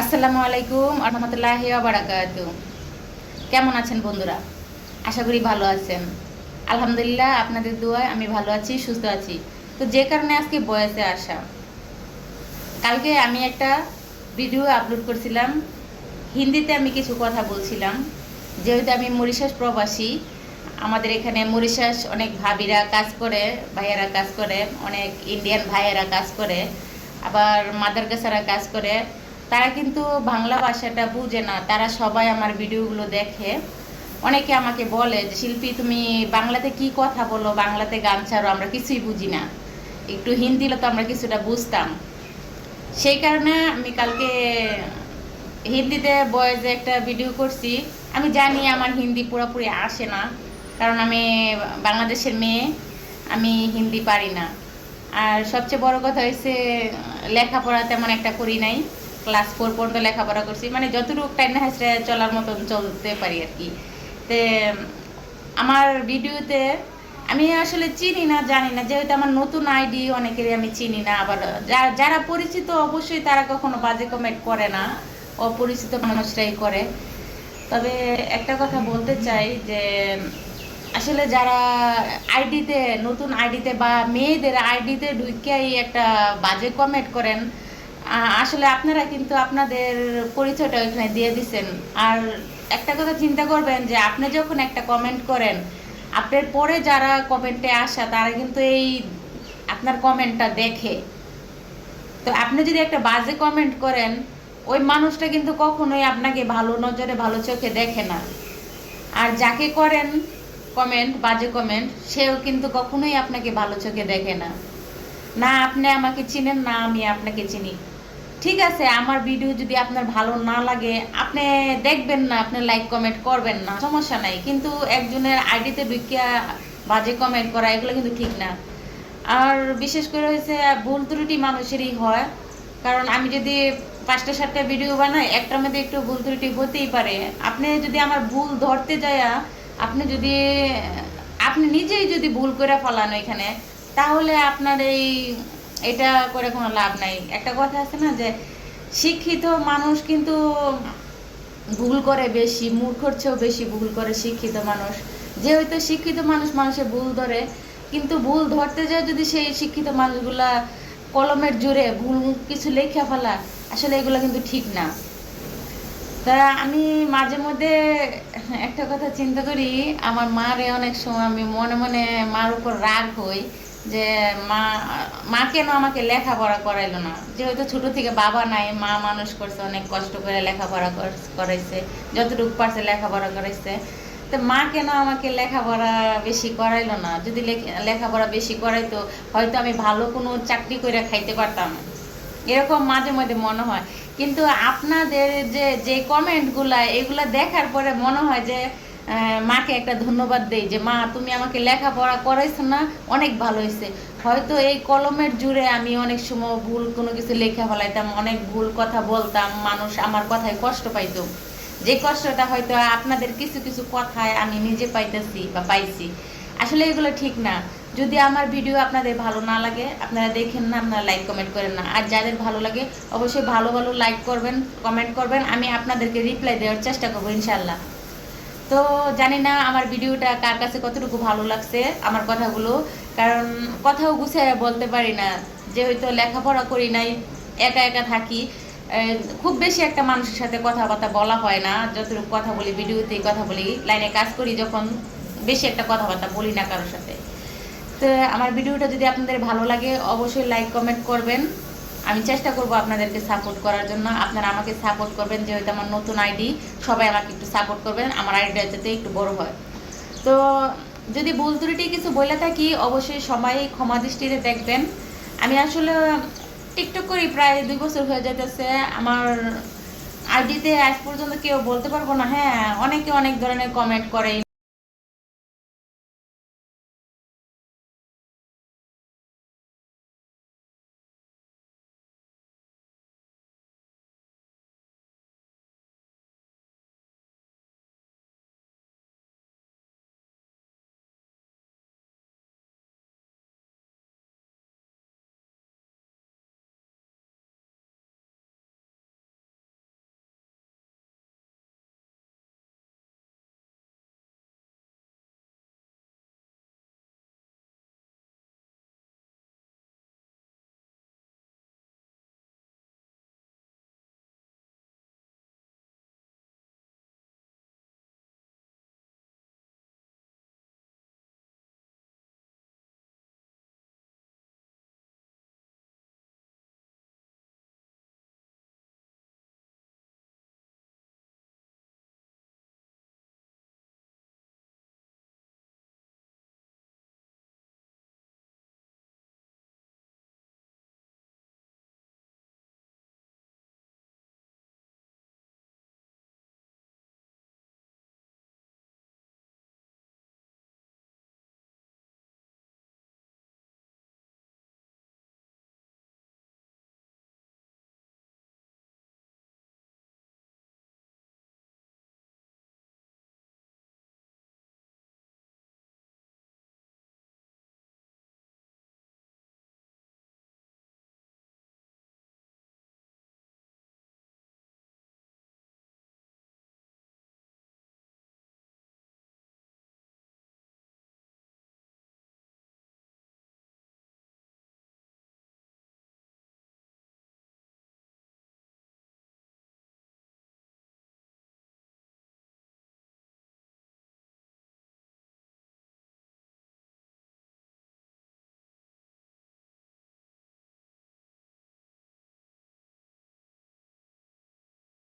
আসসালামু আলাইকুম রহমতুল্লাহি বারাকাত কেমন আছেন বন্ধুরা? আশা করি ভালো আছেন। আলহামদুলিল্লাহ, আপনাদের দোয়ায় আমি ভালো আছি, সুস্থ আছি। তো যে কারণে আজকে বয়সে আসা। কালকে আমি একটা ভিডিও আপলোড করছিলাম। হিন্দিতে আমি কিছু কথা বলছিলাম। যেহেতু আমি মরিশাস প্রবাসী, আমাদের এখানে মরিশাস অনেক ভাবিরা কাজ করে, ভাইয়েরা কাজ করে, অনেক ইন্ডিয়ান ভাইয়েরা কাজ করে, আবার মাদারগাছারা কাজ করে। তারা কিন্তু বাংলা ভাষাটা বুঝে না। তারা সবাই আমার ভিডিওগুলো দেখে। অনেকে আমাকে বলে যে, শিল্পী, তুমি বাংলাতে কি কথা বলো? বাংলাতে গান ছাড়ো, আমরা কিছুই বুঝি না। একটু হিন্দি হলে তো আমরা কিছুটা বুঝতাম। সেই কারণে আমি কালকে হিন্দিতে বয়েজে একটা ভিডিও করছি। আমি জানি আমার হিন্দি পুরোপুরি আসে না, কারণ আমি বাংলাদেশের মেয়ে, আমি হিন্দি পারি না। আর সবচেয়ে বড় কথা হয়েছে লেখাপড়া তেমন একটা করি নাই। ক্লাস ফোর পর্যন্ত লেখাপড়া করছি। মানে যতটুকু টাইম হাসলে চলার মতন চলতে পারি আর কি। তে, আমার ভিডিওতে আমি আসলে চিনি না, জানি না। যেহেতু আমার নতুন আইডি অনেকেরই আমি চিনি না, আবার যারা পরিচিত অবশ্যই তারা কখনো বাজে কমেন্ট করে না। অপরিচিত মানুষরাই করে। তবে একটা কথা বলতে চাই যে, আসলে যারা আইডিতে নতুন আইডিতে বা মেয়েদের আইডিতে ঢুকিয়াই একটা বাজে কমেন্ট করেন আসলে আপনারা কিন্তু আপনাদের পরিচয়টা ওইখানে দিয়ে দিছেন। আর একটা কথা চিন্তা করবেন যে, আপনি যখন একটা কমেন্ট করেন, আপনার পরে যারা কমেন্টে আসা, তারা কিন্তু এই আপনার কমেন্টটা দেখে। তো আপনি যদি একটা বাজে কমেন্ট করেন, ওই মানুষটা কিন্তু কখনোই আপনাকে ভালো নজরে, ভালো চোখে দেখে না। আর যাকে করেন কমেন্ট বাজে কমেন্ট সেও কিন্তু কখনোই আপনাকে ভালো চোখে দেখে না। না আপনি আমাকে চিনেন, না আমি আপনাকে চিনি। ঠিক আছে, আমার ভিডিও যদি আপনার ভালো না লাগে, আপনি দেখবেন না, আপনি লাইক কমেন্ট করবেন না, সমস্যা নাই। কিন্তু একজনের আইডিতে ঢুকিয়া বাজে কমেন্ট করা, এগুলো কিন্তু ঠিক না। আর বিশেষ করে হয়েছে ভুল ত্রুটি মানুষেরই হয়। কারণ আমি যদি পাঁচটা, সাতটা ভিডিও বানাই, একটার মধ্যে একটু ভুল ত্রুটি হতেই পারে। আপনি যদি আমার ভুল ধরতে যায়, আপনি যদি, আপনি নিজেই যদি ভুল করে ফেলান এখানে তাহলে আপনার এই এটা করে কোনো লাভ নাই। একটা কথা আছে না যে, শিক্ষিত মানুষ কিন্তু ভুল করে বেশি, মূর্খর চেয়েও বেশি ভুল করে শিক্ষিত মানুষ। যেহেতু শিক্ষিত মানুষ মানুষের ভুল ধরে, কিন্তু ভুল ধরতে যায় যদি সেই শিক্ষিত মানুষগুলা কলমের জোরে ভুল কিছু লেখা ফেলা, আসলে এগুলো কিন্তু ঠিক না। তা আমি মাঝে মধ্যে একটা কথা চিন্তা করি, আমার মারে অনেক সময় আমি মনে মনে মার উপর রাগ হই। যে মা মা কেন আমাকে লেখাপড়া করাইলো না? যেহেতু ছোট থেকে বাবা নাই, মা মানুষ করছে, অনেক কষ্ট করে লেখাপড়া করাইছে, যতটুকু পারছে লেখাপড়া করাইছে। তো মা কেন আমাকে লেখাপড়া বেশি করাইলো না? যদি লেখাপড়া বেশি করাইতো, হয়তো আমি ভালো কোনো চাকরি করে খাইতে পারতাম। এরকম মাঝে মধ্যে মনে হয়। কিন্তু আপনাদের যে যে কমেন্টগুলা এগুলা দেখার পরে মনে হয় যে মাকে একটা ধন্যবাদ দেই যে, মা, তুমি আমাকে লেখাপড়া করাইছো না, অনেক ভালো হয়েছে হয়তো এই কলমের জুড়ে আমি অনেক সময় ভুল কোনো কিছু লেখা ফেলাইতাম, অনেক ভুল কথা বলতাম, মানুষ আমার কথায় কষ্ট পাইতো। যে কষ্টটা হয়তো আপনাদের কিছু কিছু কথায় আমি নিজে পাইতেছি বা পাইছি। আসলে এগুলো ঠিক না। যদি আমার ভিডিও আপনাদের ভালো না লাগে, আপনারা দেখেন না, আপনারা লাইক কমেন্ট করেন না। আর যাদের ভালো লাগে, অবশ্যই ভালো ভালো লাইক করবেন কমেন্ট করবেন। আমি আপনাদেরকে রিপ্লাই দেওয়ার চেষ্টা করব ইনশাল্লাহ তো জানি না আমার ভিডিওটা কার কাছে কতটুকু ভালো লাগছে আমার কথাগুলো, কারণ কথাও গুছিয়ে বলতে পারি না যে হয়তো লেখাপড়া করি নাই, একা একা থাকি খুব বেশি একটা মানুষের সাথে কথাবার্তা বলা হয় না, যতটুকু কথা বলি ভিডিওতেই কথা বলি, লাইনে কাজ করি যখন বেশি একটা কথাবার্তা বলি না কারোর সাথে। তো আমার ভিডিওটা যদি আপনাদের ভালো লাগে, অবশ্যই লাইক কমেন্ট করবেন। আমি চেষ্টা করব আপনাদেরকে সাপোর্ট করার জন্য। আপনারা আমাকে সাপোর্ট করবেন, যেহেতু আমার নতুন আইডি সবাই আমাকে একটু সাপোর্ট করবেন। আমার আইডিটা যাতে একটু বড় হয়। তো যদি ভুল ত্রুটি কিছু বলে থাকি, অবশ্যই সবাই ক্ষমা দৃষ্টিতে দেখবেন। আমি আসলে টিকটক করি প্রায় দুই বছর হয়ে যেতেছে আমার আইডিতে আজ পর্যন্ত কেউ বলতে পারব না। হ্যাঁ অনেকে অনেক ধরনের কমেন্ট করে।